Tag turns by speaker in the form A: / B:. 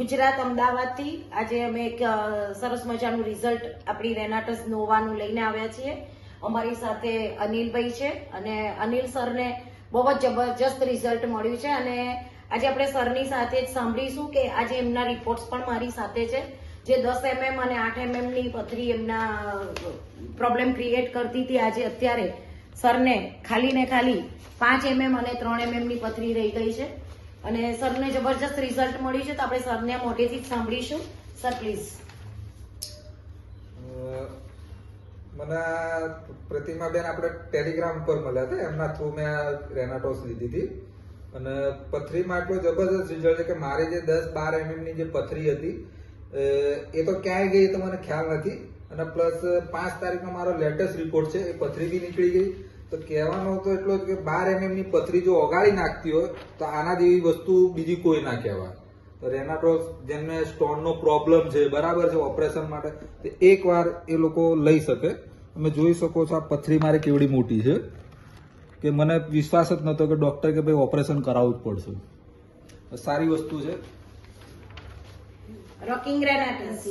A: ગુજરાત અમદાવાદથી આજે અમે એક સરસ મજાનું રિઝલ્ટ આપણી રેનાટસ નોવાનું લઈને આવ્યા છીએ. અમારી સાથે અનિલભાઈ છે અને અનિલ સરને બહુ જ જબરજસ્ત રિઝલ્ટ મળ્યું છે અને આજે આપણે સરની સાથે જ સાંભળીશું કે આજે એમના રિપોર્ટ્સ પણ મારી સાથે છે. જે દસ એમએમ અને આઠ એમએમની પથરી એમના પ્રોબ્લેમ ક્રિએટ કરતી હતી આજે અત્યારે સરને ખાલી ને ખાલી પાંચ એમએમ અને ત્રણ એમએમની પથરી રહી ગઈ છે. અને સરને જબરજસ્ત રિઝલ્ટ મળ્યું છે તો આપણે સરને મોઢેથી જ સાંભળીશું. સર પ્લીઝ
B: મને પ્રતિમા પ્રતિમાબેન આપણે ટેલિગ્રામ પર મળ્યા હતા. એમના થ્રુ મેં રેનાટોસ લીધી હતી. અને પથરીમાં એટલો જબરદસ્ત રિઝલ્ટ છે કે મારી જે દસ બાર એમએમની જે પથરી હતી એ તો ક્યાંય ગઈ એ તો મને ખ્યાલ નથી. અને પ્લસ પાંચ તારીખનો મારો લેટેસ્ટ રિપોર્ટ છે, એ પથરી બી નીકળી ગઈ. તો કહેવાનો તો એટલો જ કે બાર એમએમની પથરી જો ઓગાળી નાખતી હોય, તો આના જેવી વસ્તુ બીજી કોઈ ના કહેવાય. તો રેનાટોસ જેમને સ્ટોનનો પ્રોબ્લેમ છે, બરાબર છે, ઓપરેશન માટે, તો એકવાર એ લોકો લઈ શકે. તમે જોઈ શકો છો આ પથરી મારી કેવડી મોટી છે, કે મને વિશ્વાસ જ નહોતો કે ડૉક્ટર કે ભાઈ ઓપરેશન કરાવવું જ પડશે. સારી વસ્તુ છે.
A: રોકિંગ રેનાટસ